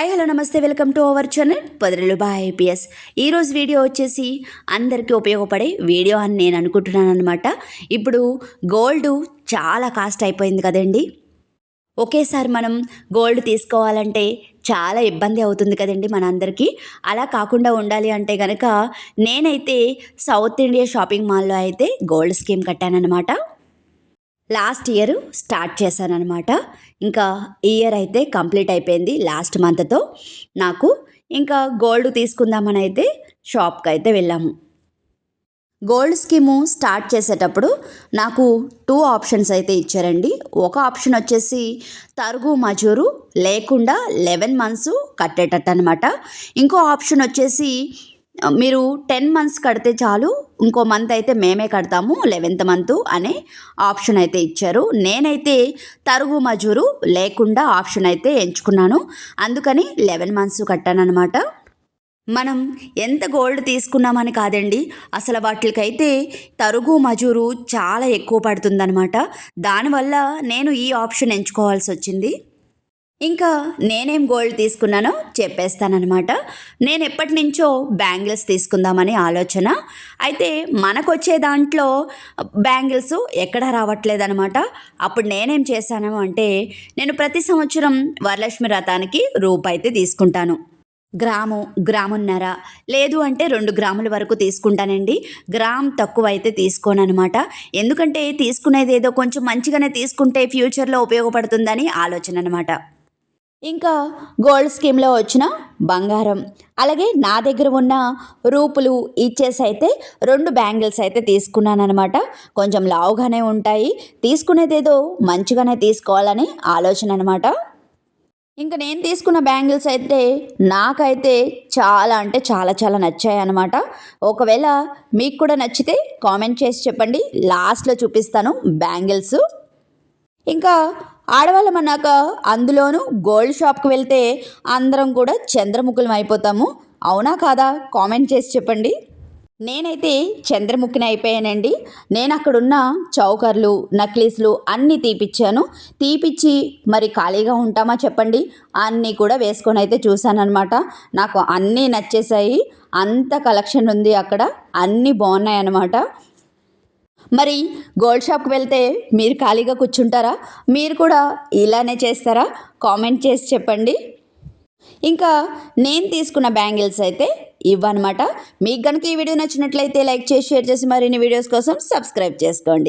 Hi hello నమస్తే welcome to our channel పదరులు బా ఐపీఎస్. ఈరోజు వీడియో వచ్చేసి అందరికీ ఉపయోగపడే వీడియో అని నేను అనుకుంటున్నాను అనమాట ఇప్పుడు గోల్డ్ చాలా కాస్ట్ అయిపోయింది కదండి. ఒకేసారి మనం గోల్డ్ తీసుకోవాలంటే చాలా ఇబ్బంది అవుతుంది కదండి మనందరికీ. అలా కాకుండా ఉండాలి అంటే కనుక నేనైతే సౌత్ ఇండియా షాపింగ్ మాల్లో అయితే గోల్డ్ స్కీమ్ కట్టానన్నమాట. లాస్ట్ ఇయర్ స్టార్ట్ చేశానన్నమాట. ఇంకా ఇయర్ అయితే కంప్లీట్ అయిపోయింది లాస్ట్ మంత్తో. నాకు ఇంకా గోల్డ్ తీసుకుందామని అయితే షాప్కి అయితే వెళ్ళాము. గోల్డ్ స్కీము స్టార్ట్ చేసేటప్పుడు నాకు టూ ఆప్షన్స్ అయితే ఇచ్చారండి. ఒక ఆప్షన్ వచ్చేసి తరుగు మజూరు లేకుండా లెవెన్ మంత్స్ కట్టేటట్టు అనమాట ఇంకో ఆప్షన్ వచ్చేసి మీరు టెన్ మంత్స్ కడితే చాలు ఇంకో మంత్ అయితే మేమే కడతాము లెవెన్త్ మంత్ అనే ఆప్షన్ అయితే ఇచ్చారు. నేనైతే తరుగు మజూరు లేకుండా ఆప్షన్ అయితే ఎంచుకున్నాను. అందుకని లెవెన్ మంత్స్ కట్టాను అనమాట మనం ఎంత గోల్డ్ తీసుకున్నామని కాదండి అసలు వాటికైతే తరుగు మజూరు చాలా ఎక్కువ పడుతుందన్నమాట. దానివల్ల నేను ఈ ఆప్షన్ ఎంచుకోవాల్సి వచ్చింది. ఇంకా నేనేం గోల్డ్ తీసుకున్నానో చెప్పేస్తానమాట నేను ఎప్పటి నుంచో బ్యాంగిల్స్ తీసుకుందామని ఆలోచన. అయితే మనకు వచ్చే దాంట్లో బ్యాంగిల్స్ ఎక్కడ రావట్లేదనమాట అప్పుడు నేనేం చేశాను అంటే నేను ప్రతి సంవత్సరం వరలక్ష్మి రథానికి రూపాయితే అయితే తీసుకుంటాను. గ్రాము గ్రామున్నర లేదు అంటే రెండు గ్రాముల వరకు తీసుకుంటానండి. గ్రామ్ తక్కువ అయితే తీసుకోను అనమాట ఎందుకంటే తీసుకునేది ఏదో కొంచెం మంచిగానే తీసుకుంటే ఫ్యూచర్లో ఉపయోగపడుతుందని ఆలోచన అనమాట ఇంకా గోల్డ్ స్కీమ్లో వచ్చిన బంగారం. అలాగే నా దగ్గర ఉన్న రూపులు ఇచ్చేసి అయితే రెండు బ్యాంగిల్స్ అయితే తీసుకున్నాను అనమాట కొంచెం లావుగానే ఉంటాయి. తీసుకునేదేదో మంచిగానే తీసుకోవాలని ఆలోచన అనమాట ఇంకా నేను తీసుకున్న బ్యాంగిల్స్ అయితే నాకైతే చాలా అంటే చాలా చాలా నచ్చాయి అనమాట ఒకవేళ మీకు కూడా నచ్చితే కామెంట్ చేసి చెప్పండి. లాస్ట్లో చూపిస్తాను బ్యాంగిల్స్. ఇంకా ఆడవాళ్ళం అన్నాక అందులోనూ గోల్డ్ షాప్కి వెళ్తే అందరం కూడా చంద్రముఖులం అయిపోతాము. అవునా కాదా? కామెంట్ చేసి చెప్పండి. నేనైతే చంద్రముఖిని అయిపోయానండి. నేను అక్కడున్న చౌకర్లు నక్లీస్లు అన్నీ తీపిచ్చాను. తీపిచ్చి మరి ఖాళీగా ఉంటామా చెప్పండి. అన్నీ కూడా వేసుకొని అయితే చూశానమాట నాకు అన్నీ నచ్చేసాయి అంత కలెక్షన్ ఉంది అక్కడ. అన్నీ బాగున్నాయి అన్నమాట మరి గోల్డ్ షాప్కి వెళ్తే మీరు ఖాళీగా కూర్చుంటారా? మీరు కూడా ఇలానే చేస్తారా? కామెంట్ చేసి చెప్పండి. ఇంకా నేను తీసుకున్న బ్యాంగిల్స్ అయితే ఇవ్వనమాట. మీకు కనుక ఈ వీడియో నచ్చినట్లయితే లైక్ చేసి షేర్ చేసి మరిన్ని వీడియోస్ కోసం సబ్స్క్రైబ్ చేసుకోండి.